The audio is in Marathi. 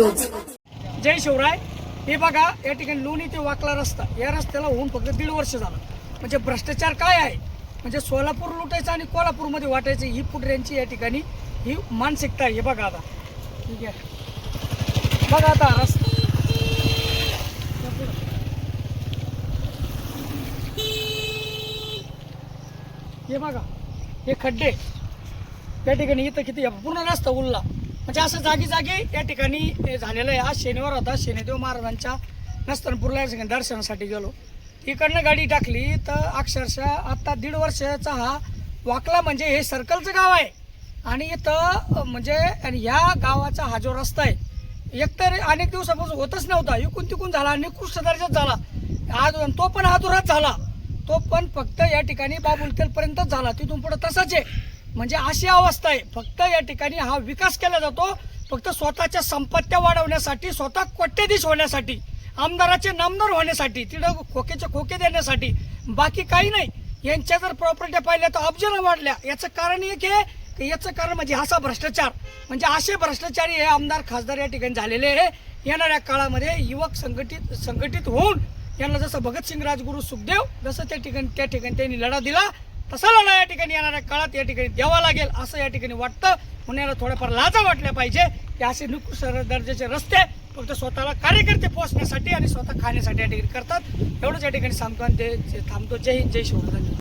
जय शिवराय. हे बघा या ठिकाणी लोणी ते वाकला रस्ता. या रस्त्याला होऊन फक्त दीड वर्ष झालं. म्हणजे भ्रष्टाचार काय आहे? म्हणजे सोलापूर लुटायचं आणि कोल्हापूरमध्ये वाटायचं ही पुढऱ्यांची या ठिकाणी ही मानसिकता आहे. हे बघा आता. ठीक आहे. बघा आता रस्ता. हे बघा. हे खड्डे. त्या ठिकाणी इथं किती पूर्ण रस्ता उरला. म्हणजे असं जागी जागी या ठिकाणी झालेलं आहे. आज शनिवार होता. शनिदेव महाराजांच्या नस्तनपूरला दर्शनासाठी गेलो. इकडनं गाडी टाकली तर अक्षरशः आत्ता दीड वर्षाचा हा वाकला म्हणजे हे सर्कलचं गाव आहे. आणि इथं म्हणजे आणि ह्या गावाचा हा जो रस्ता आहे एकतर अनेक दिवसापासून होतच नव्हता. इकून तिकून झाला निकृष्ट दर्जात झाला. आज तो पण अधुराच झाला. तो पण फक्त या ठिकाणी बाबुलतेलपर्यंतच झाला. तिथून पुढं तसाच आहे. म्हणजे अशी अवस्था आहे. फक्त या ठिकाणी हा विकास केला जातो. फक्त स्वतःच्या संपत्त्या वाढवण्यासाठी स्वतः कोट्यधीश होण्यासाठी आमदाराचे नामदार होण्यासाठी तिथं खोकेचे खोके देण्यासाठी बाकी काही नाही. यांच्या जर प्रॉपर्ट्या पाहिल्या तर अब्जाला वाढल्या. याचं कारण एक आहे की याचं कारण म्हणजे असा भ्रष्टाचार. म्हणजे असे भ्रष्टाचारी हे आमदार खासदार या ठिकाणी झालेले आहे. येणाऱ्या काळामध्ये युवक संघटित संघटित होऊन यांना जसं भगतसिंग राजगुरू सुखदेव जसं त्या ठिकाणी त्या ठिकाणी त्यांनी लढा दिला तसं या ठिकाणी येणाऱ्या काळात या ठिकाणी द्यावा लागेल असं या ठिकाणी वाटतं. पुण्याला थोड्याफार लाजा वाटल्या पाहिजे. की असे निकृष्ट दर्जाचे रस्ते फक्त स्वतःला कार्यकर्ते पोहोचण्यासाठी आणि स्वतः खाण्यासाठी या ठिकाणी करतात. एवढंच या ठिकाणी सांगतो आणि ते थांबतो. जय हिंद जय शिवराय